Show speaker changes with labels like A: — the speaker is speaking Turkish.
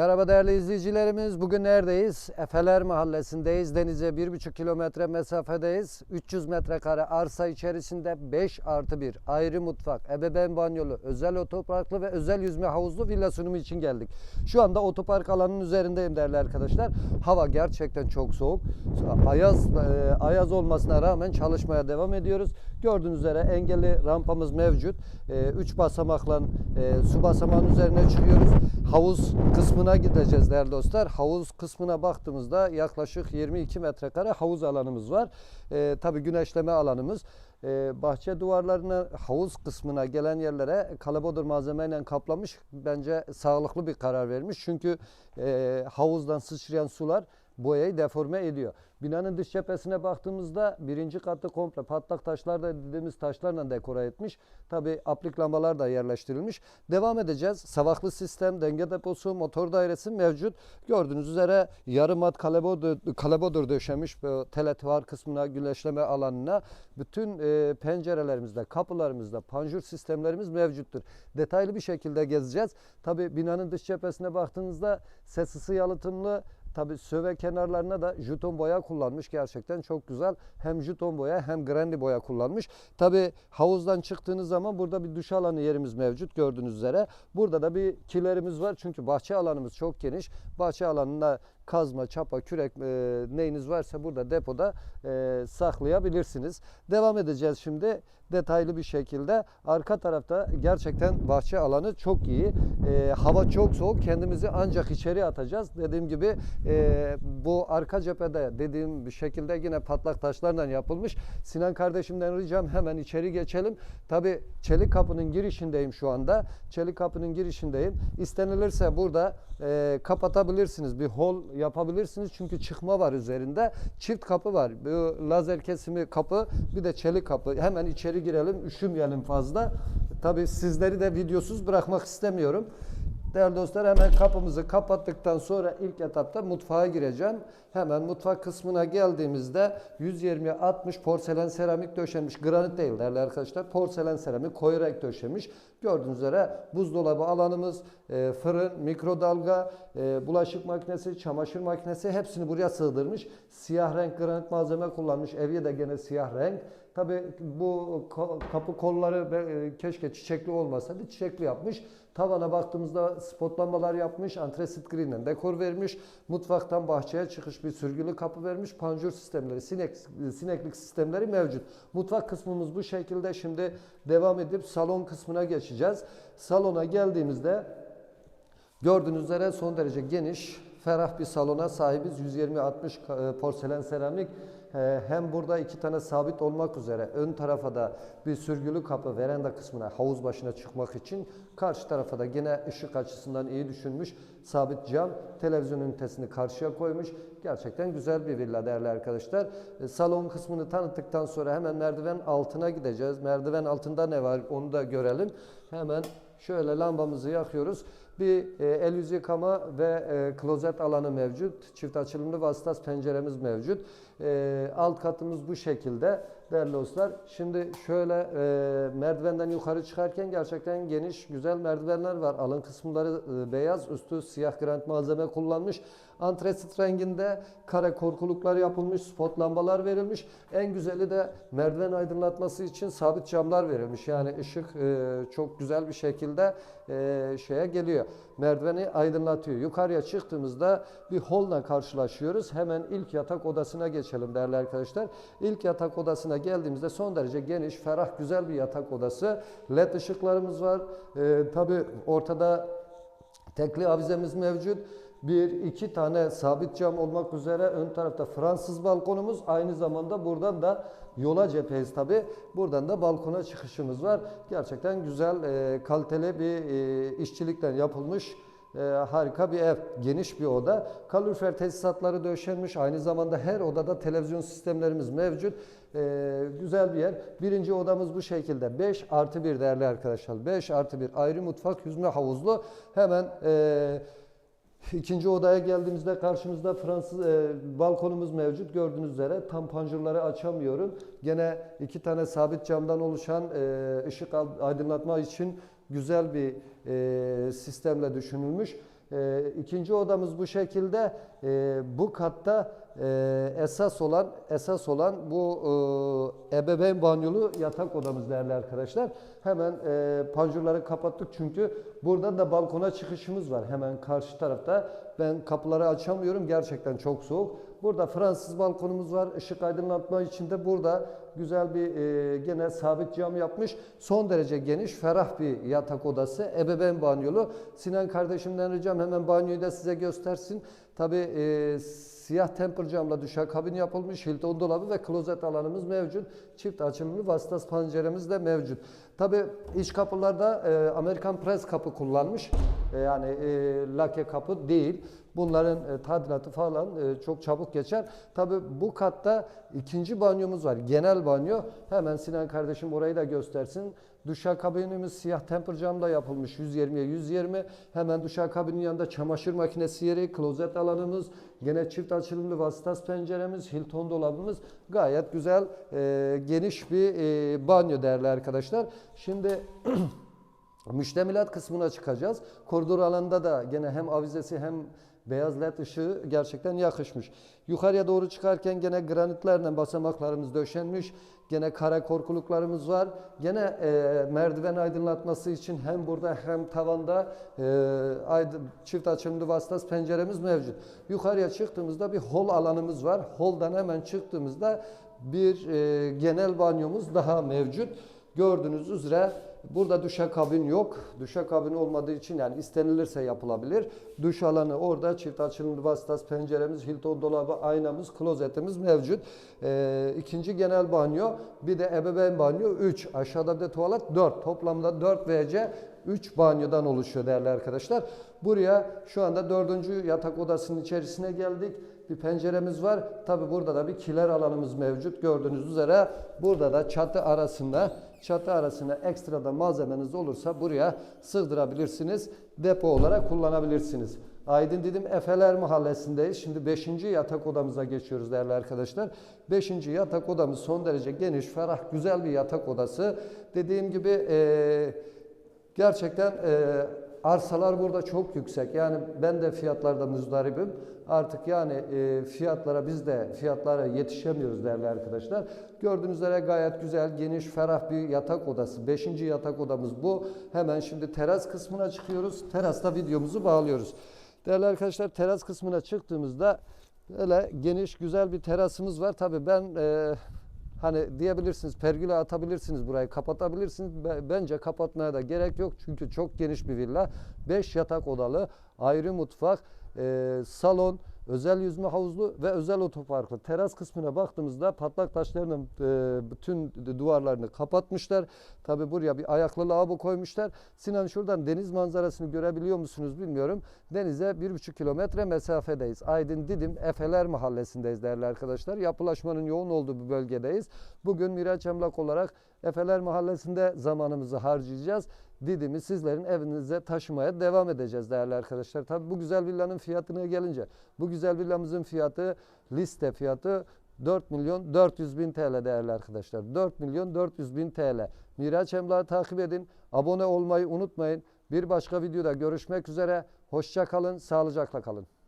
A: Merhaba değerli izleyicilerimiz. Bugün neredeyiz? Efeler Mahallesi'ndeyiz. Denize 1,5 kilometre mesafedeyiz. 300 metrekare arsa içerisinde 5 artı 1 ayrı mutfak, ebeveyn banyolu, özel otoparklı ve özel yüzme havuzlu villa sunumu için geldik. Şu anda otopark alanının üzerindeyim değerli arkadaşlar. Hava gerçekten çok soğuk. Ayaz, e, ayaz olmasına rağmen çalışmaya devam ediyoruz. Gördüğünüz üzere engelli rampamız mevcut. 3 basamakla e, su basamağının üzerine çıkıyoruz. Havuz kısmına gideceğiz değerli dostlar. Havuz kısmına baktığımızda yaklaşık 22 metrekare havuz alanımız var. E, tabii güneşleme alanımız. E, bahçe duvarlarına havuz kısmına gelen yerlere kalabodur malzemeyle kaplamış. Bence sağlıklı bir karar vermiş. Çünkü e, havuzdan sıçrayan sular boyayı deforme ediyor. Binanın dış cephesine baktığımızda birinci katı komple patlak taşlar da dediğimiz taşlarla dekore etmiş. Tabi aplik lambalar da yerleştirilmiş. Devam edeceğiz. Savaklı sistem, denge deposu, motor dairesi mevcut. Gördüğünüz üzere yarım mat kalebodur, kalebodur döşemiş bu teletuvar kısmına, güneşleme alanına. Bütün e, pencerelerimizde, kapılarımızda panjur sistemlerimiz mevcuttur. Detaylı bir şekilde gezeceğiz. Tabi binanın dış cephesine baktığınızda ses ısı yalıtımlı Tabi söve kenarlarına da juton boya kullanmış. Gerçekten çok güzel. Hem juton boya hem grandi boya kullanmış. Tabi havuzdan çıktığınız zaman burada bir duş alanı yerimiz mevcut gördüğünüz üzere. Burada da bir kilerimiz var. Çünkü bahçe alanımız çok geniş. Bahçe alanında kazma, çapa, kürek e, neyiniz varsa burada depoda e, saklayabilirsiniz. Devam edeceğiz şimdi detaylı bir şekilde. Arka tarafta gerçekten bahçe alanı çok iyi. E, hava çok soğuk. Kendimizi ancak içeri atacağız. Dediğim gibi e, bu arka cephede dediğim bir şekilde yine patlak taşlarla yapılmış. Sinan kardeşimden ricam hemen içeri geçelim. Tabi çelik kapının girişindeyim şu anda. Çelik kapının girişindeyim. İstenilirse burada e, kapatabilirsiniz. Bir hol yapabilirsiniz. Çünkü çıkma var üzerinde. Çift kapı var. Bu lazer kesimi kapı bir de çelik kapı. Hemen içeri girelim. Üşümeyelim fazla. Tabi sizleri de videosuz bırakmak istemiyorum. Değerli dostlar hemen kapımızı kapattıktan sonra ilk etapta mutfağa gireceğim. Hemen mutfak kısmına geldiğimizde 120-60 porselen seramik döşenmiş. Granit değil değerli arkadaşlar. Porselen seramik koyu renk döşemiş. Gördüğünüz üzere buzdolabı alanımız, e, fırın, mikrodalga, e, bulaşık makinesi, çamaşır makinesi hepsini buraya sığdırmış. Siyah renk granit malzeme kullanmış. Evye de gene siyah renk. Tabi bu kapı kolları e, keşke çiçekli olmasaydı çiçekli yapmış. Tavana baktığımızda spot lambalar yapmış. Antresit green'den dekor vermiş. Mutfaktan bahçeye çıkış bir sürgülü kapı vermiş. Panjur sistemleri, sinek, sineklik sistemleri mevcut. Mutfak kısmımız bu şekilde. Şimdi devam edip salon kısmına geçeceğiz. Salona geldiğimizde gördüğünüz üzere son derece geniş, ferah bir salona sahibiz. 120-60 porselen seramik hem burada iki tane sabit olmak üzere ön tarafa da bir sürgülü kapı veranda kısmına havuz başına çıkmak için karşı tarafa da yine ışık açısından iyi düşünmüş sabit cam televizyon ünitesini karşıya koymuş. Gerçekten güzel bir villa değerli arkadaşlar. Ee, salon kısmını tanıttıktan sonra hemen merdiven altına gideceğiz. Merdiven altında ne var onu da görelim. Hemen şöyle lambamızı yakıyoruz bir e, el yüz yıkama ve e, klozet alanı mevcut. Çift açılımlı vasıtas penceremiz mevcut. E, alt katımız bu şekilde değerli dostlar. Şimdi şöyle e, merdivenden yukarı çıkarken gerçekten geniş güzel merdivenler var. Alın kısımları e, beyaz, üstü siyah granit malzeme kullanmış. Antresit renginde kare korkuluklar yapılmış, spot lambalar verilmiş. En güzeli de merdiven aydınlatması için sabit camlar verilmiş. Yani ışık e, çok güzel bir şekilde e, şeye geliyor. Merdiveni aydınlatıyor. Yukarıya çıktığımızda bir holla karşılaşıyoruz. Hemen ilk yatak odasına geçelim değerli arkadaşlar. İlk yatak odasına geldiğimizde son derece geniş, ferah, güzel bir yatak odası. LED ışıklarımız var. E, Tabi ortada tekli avizemiz mevcut. Bir, iki tane sabit cam olmak üzere ön tarafta Fransız balkonumuz. Aynı zamanda buradan da yola cepheyiz tabi. Buradan da balkona çıkışımız var. Gerçekten güzel, e, kaliteli bir e, işçilikten yapılmış e, harika bir ev, geniş bir oda. Kalorifer tesisatları döşenmiş. Aynı zamanda her odada televizyon sistemlerimiz mevcut. E, güzel bir yer. Birinci odamız bu şekilde. 5 artı 1 değerli arkadaşlar. 5 artı 1 ayrı mutfak, yüzme havuzlu. Hemen e, İkinci odaya geldiğimizde karşımızda Fransız e, balkonumuz mevcut. Gördüğünüz üzere tam panjurları açamıyorum. Gene iki tane sabit camdan oluşan e, ışık aydınlatma için güzel bir e, sistemle düşünülmüş. E, ikinci odamız bu şekilde. E, bu katta e, esas olan esas olan bu e, ebeveyn banyolu yatak odamız değerli arkadaşlar. Hemen e, panjurları kapattık çünkü buradan da balkona çıkışımız var. Hemen karşı tarafta. Ben kapıları açamıyorum. Gerçekten çok soğuk. Burada Fransız balkonumuz var. Işık aydınlatma için de burada güzel bir e, gene sabit cam yapmış. Son derece geniş, ferah bir yatak odası. Ebeveyn banyolu. Sinan kardeşimden ricam hemen banyoyu da size göstersin. Tabii e, siyah temper camla duşakabin yapılmış. Hilton dolabı ve klozet alanımız mevcut. Çift açılımlı vasıtas penceremiz de mevcut. Tabii iç kapılarda e, Amerikan pres kapı kullanmış. E, yani e, lake kapı değil. Bunların e, tadilatı falan e, çok çabuk geçer. Tabii bu katta ikinci banyomuz var. Genel banyo. Hemen Sinan kardeşim orayı da göstersin. Duşakabinimiz siyah temper camla yapılmış 120'ye 120. Hemen duşakabinin yanında çamaşır makinesi yeri, klozet alanımız, gene çift açılımlı vasıtas penceremiz, Hilton dolabımız gayet güzel, e, geniş bir e, banyo değerli arkadaşlar. Şimdi Müştemilat kısmına çıkacağız. Koridor alanında da gene hem avizesi hem beyaz led ışığı gerçekten yakışmış. Yukarıya doğru çıkarken gene granitlerle basamaklarımız döşenmiş. Gene kare korkuluklarımız var. Gene e, merdiven aydınlatması için hem burada hem tavanda e, aydın, çift açımlı vasıtas penceremiz mevcut. Yukarıya çıktığımızda bir hol alanımız var. Holdan hemen çıktığımızda bir e, genel banyomuz daha mevcut. Gördüğünüz üzere burada duşakabin yok. Duşakabin olmadığı için yani istenilirse yapılabilir. Duş alanı orada çift açılımlı vasıtas penceremiz, Hilton dolabı, aynamız, klozetimiz mevcut. Ee, ikinci genel banyo, bir de ebeveyn banyo 3. Aşağıda bir de tuvalet 4. Toplamda 4 VC 3 banyodan oluşuyor değerli arkadaşlar. Buraya şu anda dördüncü yatak odasının içerisine geldik. Bir penceremiz var. Tabi burada da bir kiler alanımız mevcut. Gördüğünüz üzere burada da çatı arasında çatı arasına ekstradan malzemeniz olursa buraya sığdırabilirsiniz. Depo olarak kullanabilirsiniz. Aydın Didim Efeler Mahallesi'ndeyiz. Şimdi 5. yatak odamıza geçiyoruz değerli arkadaşlar. 5. yatak odamız son derece geniş, ferah, güzel bir yatak odası. Dediğim gibi eee Gerçekten e, arsalar burada çok yüksek. Yani ben de fiyatlarda müzdaribim. Artık yani e, fiyatlara biz de fiyatlara yetişemiyoruz değerli arkadaşlar. Gördüğünüz üzere gayet güzel, geniş, ferah bir yatak odası. Beşinci yatak odamız bu. Hemen şimdi teras kısmına çıkıyoruz. Terasta videomuzu bağlıyoruz. Değerli arkadaşlar teras kısmına çıktığımızda böyle geniş, güzel bir terasımız var. Tabii ben e, Hani diyebilirsiniz pergüle atabilirsiniz burayı kapatabilirsiniz. Be- Bence kapatmaya da gerek yok. Çünkü çok geniş bir villa. 5 yatak odalı, ayrı mutfak, e, salon, özel yüzme havuzlu ve özel otoparklı. Teras kısmına baktığımızda patlak taşlarının e, bütün duvarlarını kapatmışlar. Tabi buraya bir ayaklı lavabo koymuşlar. Sinan şuradan deniz manzarasını görebiliyor musunuz bilmiyorum. Denize bir buçuk kilometre mesafedeyiz. Aydın Didim Efeler Mahallesi'ndeyiz değerli arkadaşlar. Yapılaşmanın yoğun olduğu bir bölgedeyiz. Bugün Miraç Emlak olarak Efeler Mahallesi'nde zamanımızı harcayacağız. Didim'i sizlerin evinize taşımaya devam edeceğiz değerli arkadaşlar. Tabi bu güzel villanın fiyatına gelince bu güzel villamızın fiyatı liste fiyatı 4 milyon 400 bin TL değerli arkadaşlar. 4 milyon 400 bin TL. Miraç Emlak'ı takip edin. Abone olmayı unutmayın. Bir başka videoda görüşmek üzere. Hoşça kalın, sağlıcakla kalın.